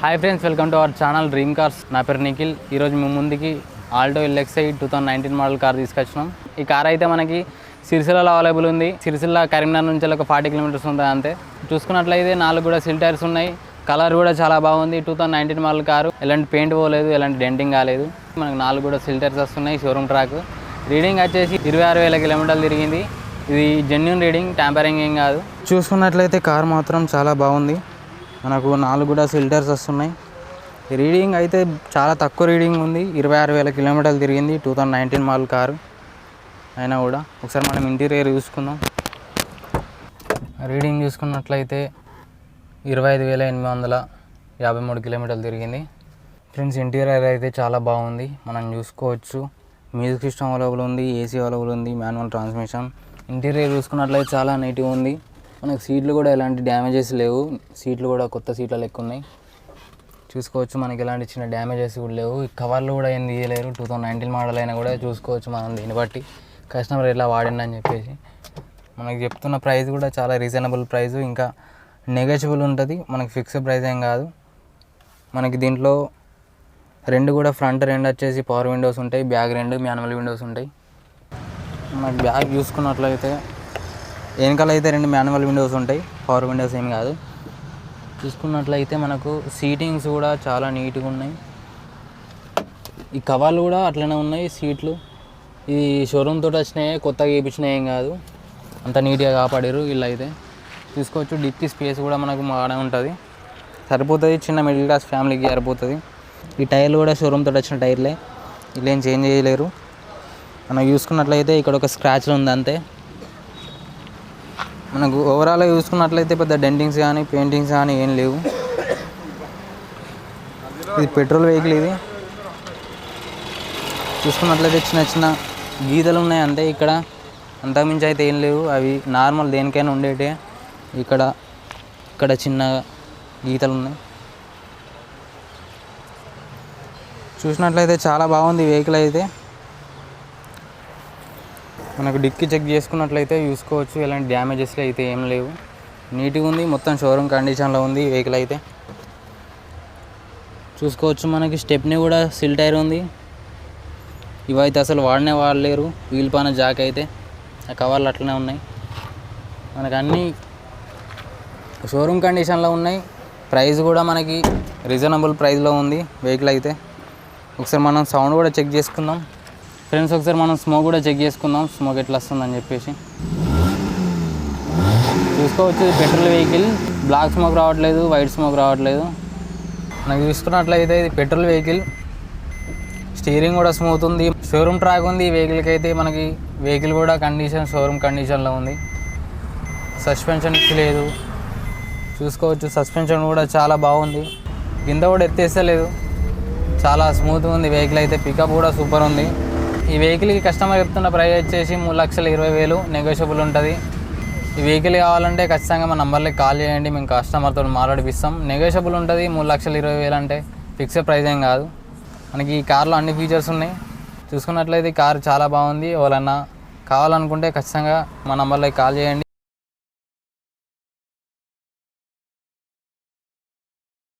Hi friends welcome to our channel dream cars నా పేరు నిఖిల్. ఈరోజు మీ ముందుకి Alto LXI two thousand nineteen model car తీసుకొచ్చినాం. ఈ కార్ అయితే మనకి సిరిసిల్లలో అవైలబుల్ ఉంది. సిరిసిల్ల కరీంనగర్ నుంచి ఒక ఫార్టీ కిలోమీటర్స్ ఉంటుంది అంతే. చూసుకున్నట్లయితే నాలుగు కూడా సిల్ టైర్స్ ఉన్నాయి. కలర్ కూడా చాలా బాగుంది. Two thousand nineteen model car ఎలాంటి పెయింట్ పోలేదు ఎలాంటి డెంటింగ్ కాలేదు. మనకు నాలుగు కూడా సిల్ టైర్స్ వస్తున్నాయి షోరూమ్ ట్రాక్ రీడింగ్ వచ్చేసి ఇరవై ఆరు వేల కిలోమీటర్లు తిరిగింది. ఇది జెన్యున్ రీడింగ్ ట్యాంపరింగ్ ఏం కాదు. చూసుకున్నట్లయితే కార్ మాత్రం చాలా బాగుంది. మనకు నాలుగు కూడా ఫిల్టర్స్ వస్తున్నాయి. రీడింగ్ అయితే చాలా తక్కువ రీడింగ్ ఉంది. ఇరవై ఆరు వేల కిలోమీటర్లు తిరిగింది two thousand nineteen model car. అయినా కూడా ఒకసారి మనం ఇంటీరియర్ చూసుకుందాం. రీడింగ్ చూసుకున్నట్లయితే ఇరవై ఐదు వేల ఎనిమిది వందల యాభై మూడు కిలోమీటర్లు తిరిగింది. ఫ్రెండ్స్ ఇంటీరియర్ అయితే చాలా బాగుంది. మనం చూసుకోవచ్చు. మ్యూజిక్ సిస్టమ్ అవైలబుల్ ఉంది ఏసీ అవైలబుల్ ఉంది మాన్యువల్ ట్రాన్స్మిషన్. ఇంటీరియర్ చూసుకున్నట్లయితే చాలా నీట్గా ఉంది. మనకు సీట్లు కూడా ఎలాంటి డ్యామేజెస్ లేవు. సీట్లు కూడా కొత్త సీట్ల లెక్క ఉన్నాయి. చూసుకోవచ్చు మనకి ఎలాంటి చిన్న డ్యామేజెస్ కూడా లేవు. కవర్లు కూడా ఏం తీయలేరు. టూ థౌసండ్ నైన్టీన్ మోడల్ అయినా కూడా చూసుకోవచ్చు మనం దీన్ని బట్టి. కస్టమర్ ఎట్లా వాడిండని చెప్పేసి. మనకి చెప్తున్న ప్రైస్ కూడా చాలా రీజనబుల్ ప్రైస్. ఇంకా నెగోషియబుల్ ఉంటుంది. మనకి ఫిక్స్డ్ ప్రైస్ ఏం కాదు. మనకి దీంట్లో రెండు కూడా ఫ్రంట్ రెండు వచ్చేసి పవర్ విండోస్ ఉంటాయి. బ్యాక్ రెండు మాన్యువల్ విండోస్ ఉంటాయి. మనకి బ్యాగ్ చూసుకున్నట్లయితే వెనకాల అయితే రెండు మాన్యువల్ విండోస్ ఉంటాయి. పవర్ విండోస్ ఏం కాదు. చూసుకున్నట్లయితే మనకు సీటింగ్స్ కూడా చాలా నీట్గా ఉన్నాయి. ఈ కవర్లు కూడా అట్లనే ఉన్నాయి సీట్లు. ఇది షోరూమ్ తోటి వచ్చినాయి కొత్తగా వేయించినాయి ఏం కాదు. అంత నీట్గా కాపాడారు వీళ్ళు అయితే తీసుకోవచ్చు. డిక్కి స్పేస్ కూడా మనకు బాగానే ఉంటుంది. సరిపోతుంది. చిన్న మిడిల్ క్లాస్ ఫ్యామిలీకి సరిపోతుంది. ఈ టైర్లు కూడా షోరూమ్ తోటి వచ్చిన టైర్లే. వీళ్ళు ఏం చేంజ్ చేయలేరు. మనం చూసుకున్నట్లయితే ఇక్కడ ఒక స్క్రాచ్లు ఉంది అంతే. మనకు ఓవరాల్గా చూసుకున్నట్లయితే పెద్ద డెంటింగ్స్ కానీ పెయింటింగ్స్ కానీ ఏం లేవు. ఇది పెట్రోల్ వెహికల్ ఇది. చూసుకున్నట్లయితే చిన్న చిన్న గీతలు ఉన్నాయి అంతే ఇక్కడ. అంతకుమించి అయితే ఏం లేవు. అవి నార్మల్ దేనికైనా ఉండేటే. ఇక్కడ ఇక్కడ చిన్న గీతలు ఉన్నాయి. చూసినట్లయితే చాలా బాగుంది వెహికల్ అయితే. మనకు డిక్కి చెక్ చేసుకున్నట్లయితే చూసుకోవచ్చు. ఎలాంటి డ్యామేజెస్ అయితే ఏం లేవు. నీట్గా ఉంది. మొత్తం షోరూమ్ కండిషన్లో ఉంది వెహికల్ అయితే చూసుకోవచ్చు మనకి. స్టెప్ని కూడా సిల్ టైర్ ఉంది. ఇవైతే అసలు వాడనే వాడలేరు. వీల్ పాన జాక్ అయితే. ఆ కవర్లు అట్లనే ఉన్నాయి. మనకు అన్నీ షోరూమ్ కండిషన్లో ఉన్నాయి. ప్రైస్ కూడా మనకి రీజనబుల్ ప్రైస్లో ఉంది వెహికల్ అయితే ఒకసారి మనం సౌండ్ కూడా చెక్ చేసుకుందాం. ఫ్రెండ్స్ ఒకసారి మనం స్మోక్ కూడా చెక్ చేసుకుందాం. స్మోక్ ఎట్లా వస్తుందని చెప్పేసి. చూసుకోవచ్చు ఇది పెట్రోల్ వెహికల్ బ్లాక్ స్మోక్ రావట్లేదు వైట్ స్మోక్ రావట్లేదు. నాకు చూసుకున్నట్లయితే ఇది పెట్రోల్ వెహికల్ స్టీరింగ్ కూడా స్మూత్ ఉంది. షోరూమ్ ట్రాక్ ఉంది. ఈ వెహికల్కి అయితే మనకి వెహికల్ కూడా కండిషన్ షోరూమ్ కండిషన్లో ఉంది. సస్పెన్షన్ లేదు. చూసుకోవచ్చు సస్పెన్షన్ కూడా చాలా బాగుంది. కింద కూడా ఎత్తేస్తలేదు చాలా స్మూత్గా ఉంది. వెహికల్ అయితే పికప్ కూడా సూపర్ ఉంది. ఈ వెహికల్కి కస్టమర్ చెప్తున్న ప్రైస్ వచ్చేసి మూడు లక్షల ఇరవై వేలు నెగోషియబుల్ ఉంటుంది. ఈ వెహికల్ కావాలంటే ఖచ్చితంగా మా నంబర్లకి కాల్ చేయండి మేము కస్టమర్తో మాట్లాడిపిస్తాం. నెగోషియబుల్ ఉంటుంది మూడు లక్షల ఇరవై వేలు అంటే ఫిక్స్డ్ ప్రైస్ ఏం కాదు. మనకి ఈ కార్లో అన్ని ఫీచర్స్ ఉన్నాయి. చూసుకున్నట్లయితే ఈ కార్ చాలా బాగుంది. ఎవరన్నా కావాలనుకుంటే ఖచ్చితంగా మా నంబర్లకి కాల్ చేయండి.